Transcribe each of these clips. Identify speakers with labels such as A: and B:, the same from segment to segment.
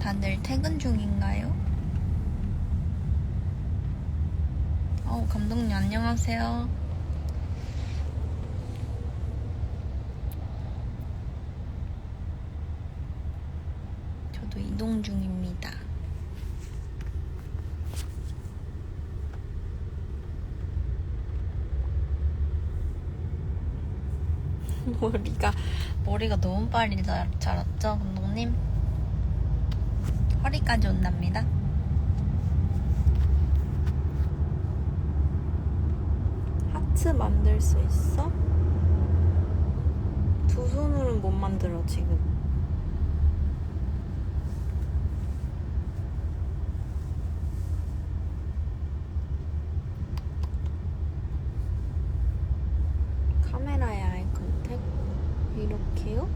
A: 다들 퇴근 중인가요? 어, 감독님 안녕하세요. 저도 이동 중입니다. 머리가 머리가 너무 빨리 자, 자랐죠, 감독님? 허리까지 온답니다. 하트 만들 수 있어? 두 손으로는 못 만들어 지금. 카메라에 아이 컨택 이렇게요?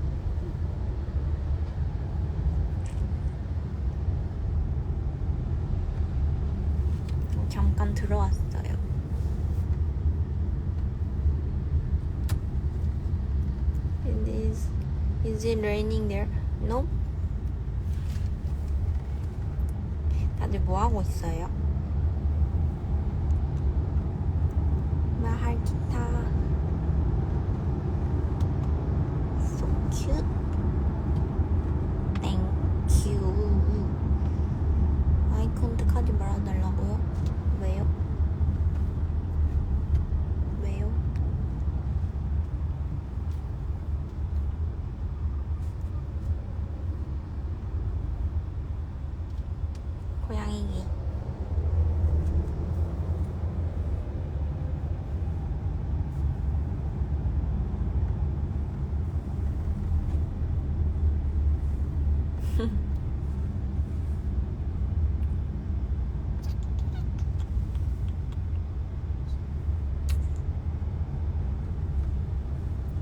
A: 잠깐 들어왔어요. It is is it raining there? No. 다들 뭐 하고 있어요? 마할 기타. So cute. Thank you. 아이 컨택하지 말아달라고요? 왜요? 왜요? 고양이기.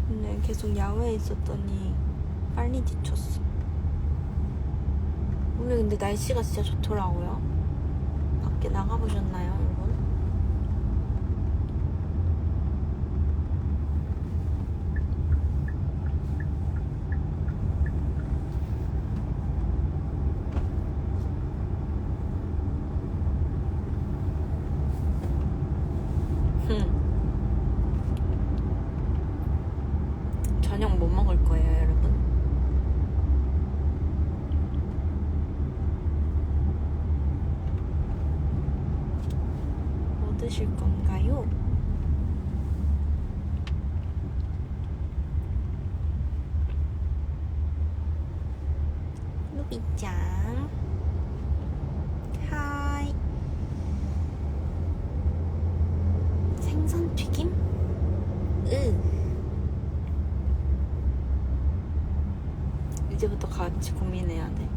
A: 근데 계속 야외에 있었더니 빨리 지쳤어. 오늘 근데 날씨가 진짜 좋더라고요. 밖에 나가보셨나요, 여러분? 저녁 뭐 먹을 거예요, 여러분? 뭐 드실 건가요? 루비짱 하이 생선 튀김? 으 이제부터 같이 고민해야 돼.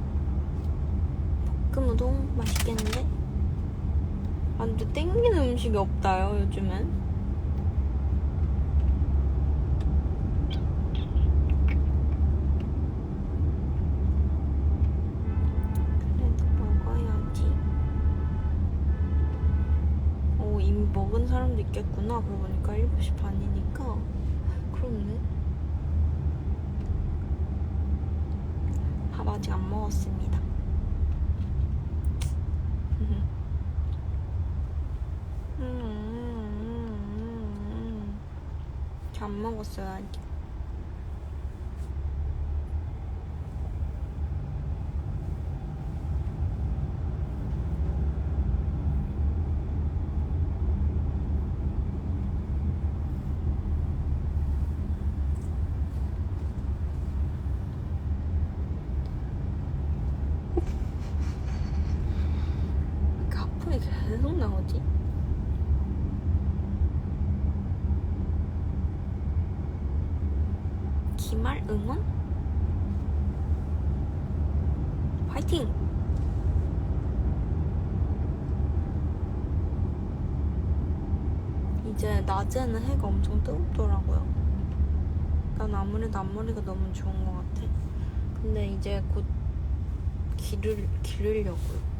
A: 볶음 우동 맛있겠는데? 아 근데 땡기는 음식이 없다요 요즘엔? 그래도 먹어야지. 오 이미 먹은 사람도 있겠구나. 그러고 보니까 7시 반이니까. 그렇네 밥 아직 안 먹었습니다 음, 안 먹었어요 아직. 왜 가품이 계속 나오지? 기말 응원? 화이팅! 이제 낮에는 해가 엄청 뜨겁더라고요. 난 아무래도 앞머리가 너무 좋은 것 같아. 근데 이제 곧 기를, 기르려고요.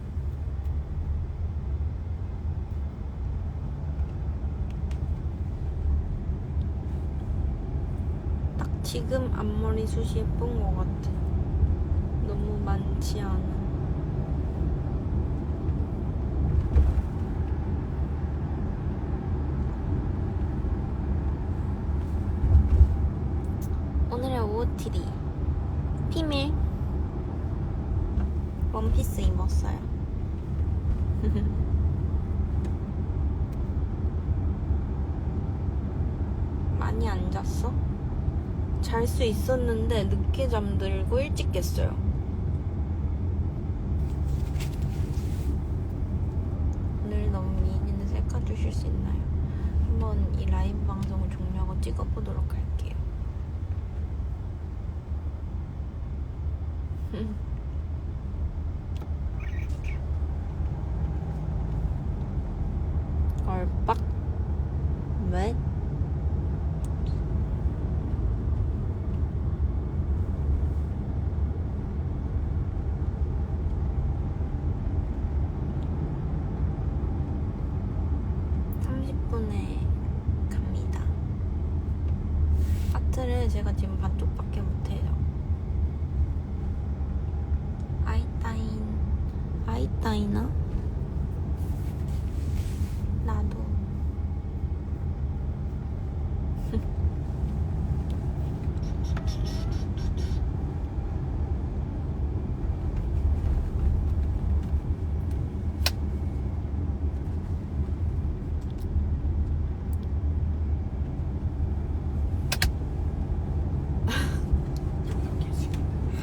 A: 지금 앞머리 숱이 예쁜 것 같아. 너무 많지 않아. 오늘의 OOTD 피밀 원피스 입었어요. 많이 안 잤어? 잘 수 있었는데 늦게 잠들고 일찍 깼어요. 오늘 너무 미인인데 셀카 주실 수 있나요? 한번 이 라이브 방송을 종료하고 찍어보도록 할게요. 얼빡 왜? 삼십 분에 갑니다. 아트를 제가 지금 반쪽밖에 못해요. 아이따인 아이따이나? 나도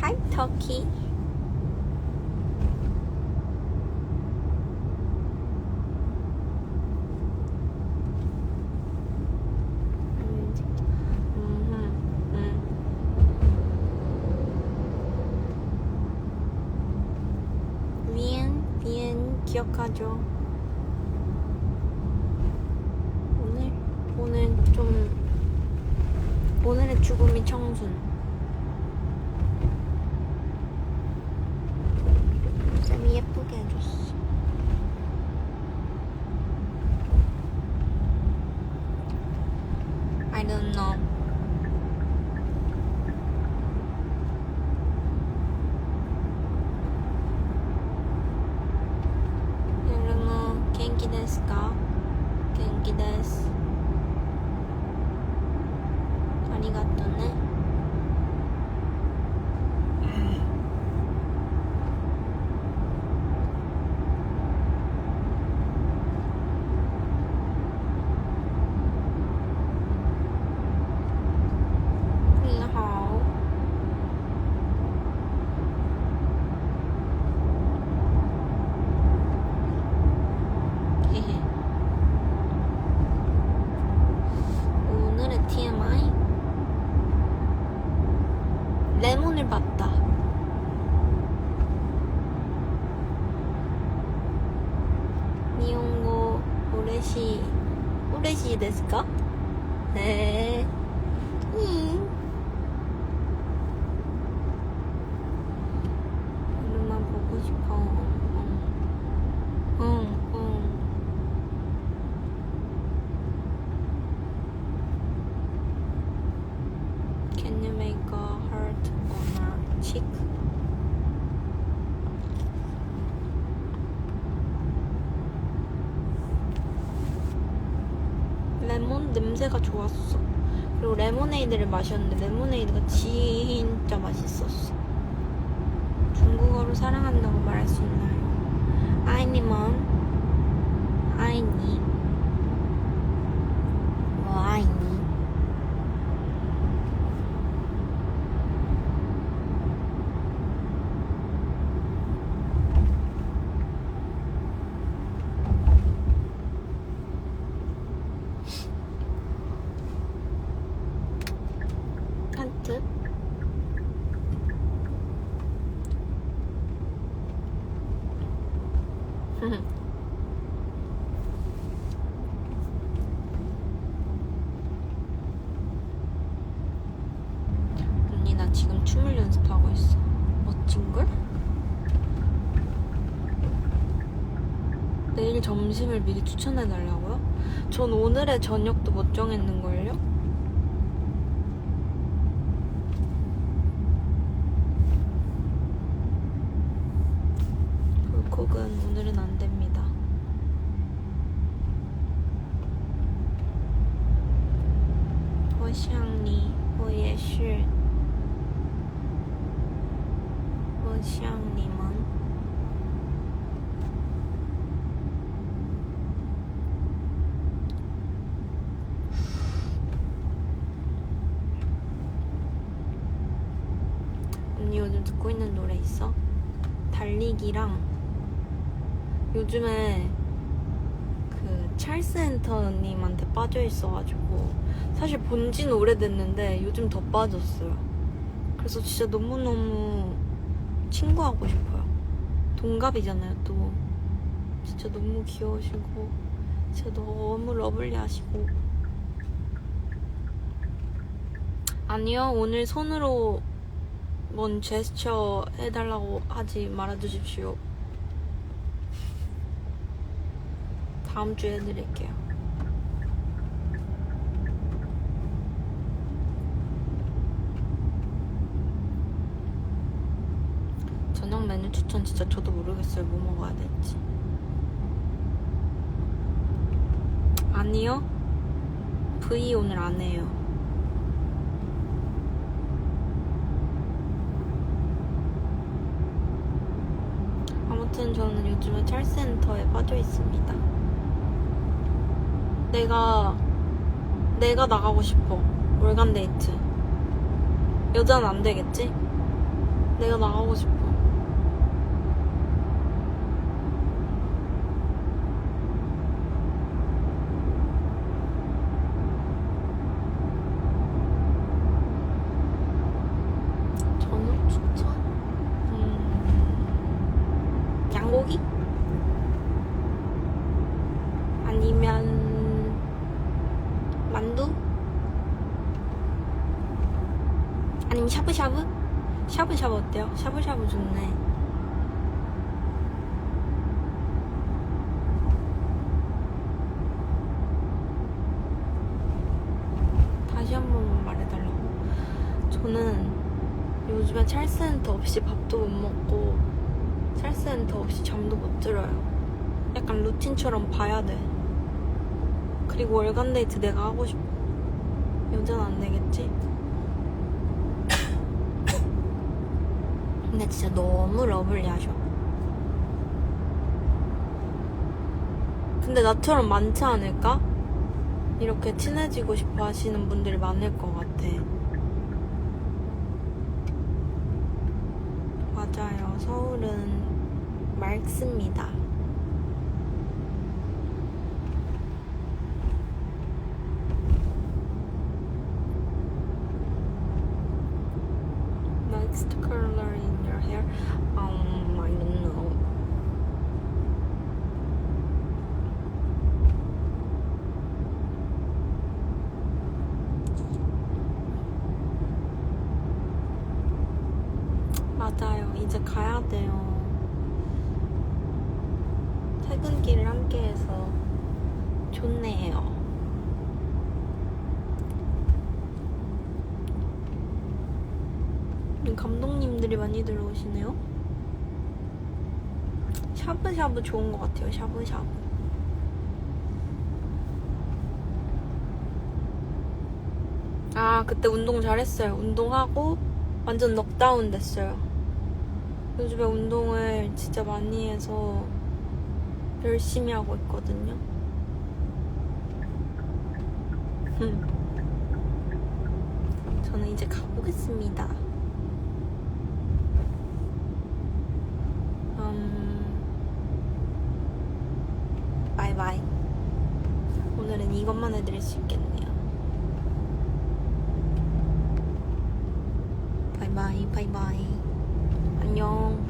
A: 하이 터키 음, 음. 위엔 기억하죠? 오늘, 오늘 좀, 오늘의 죽음이 청순. attın cheek? 레몬 냄새가 좋았어. 그리고 레모네이드를 마셨는데 레모네이드가 진짜 맛있었어. 중국어로 사랑한다고 말할 수 있나요? 아이니먼 아이니 뭐 아이니 하트 언니 나 지금 춤을 연습하고 있어 멋진걸? 내일 점심을 미리 추천해 달라고요? 전 오늘의 저녁도 못 정했는걸요? 오늘은 안 됩니다. 호샹리, 호예시, 호샹리먼. 언니 요즘 듣고 있는 노래 있어? 달리기랑 요즘에 그 찰스 엔터님한테 빠져 있어가지고 사실 본지는 오래됐는데 요즘 더 빠졌어요. 그래서 진짜 너무너무 친구하고 싶어요. 동갑이잖아요, 또. 진짜 너무 귀여우시고, 진짜 너무 러블리하시고. 아니요, 오늘 손으로 뭔 제스처 해달라고 하지 말아주십시오. 다음 주에 해드릴게요. 저녁 메뉴 추천 진짜 저도 모르겠어요. 뭐 먹어야 될지. 아니요. V 오늘 안 해요. 아무튼 저는 요즘에 찰센터에 빠져 있습니다. 내가 내가 나가고 싶어. 월간 데이트. 여자는 안 되겠지? 내가 나가고 싶어. 저녁 추천? 음, 양고기? 아니면 만두? 아니면 샤브샤브? 샤브샤브 어때요? 샤브샤브 좋네. 다시 한 번만 말해달라고. 저는 요즘에 찰스엔터 없이 밥도 못 먹고 찰스엔터 없이 잠도 못 들어요. 약간 루틴처럼 봐야 돼. 그리고 월간 데이트 내가 하고 싶어. 여자는 안 되겠지? 근데 진짜 너무 러블리하셔. 근데 나처럼 많지 않을까? 이렇게 친해지고 싶어 하시는 분들이 많을 것 같아. 맞아요. 서울은 맑습니다. Next color in your hair? Um, I don't know. 맞아요. 이제 가야 돼요. 퇴근길을 함께해서 좋네요. 우리 감독님들이 많이 들어오시네요. 샤브샤브 좋은 것 같아요. 샤브샤브. 아 그때 운동 잘했어요. 운동하고 완전 넉다운 됐어요. 요즘에 운동을 진짜 많이 해서 열심히 하고 있거든요. 저는 이제 가보겠습니다. 음, 바이바이. 오늘은 이것만 해드릴 수 있겠네요. 바이바이, 바이바이. 안녕.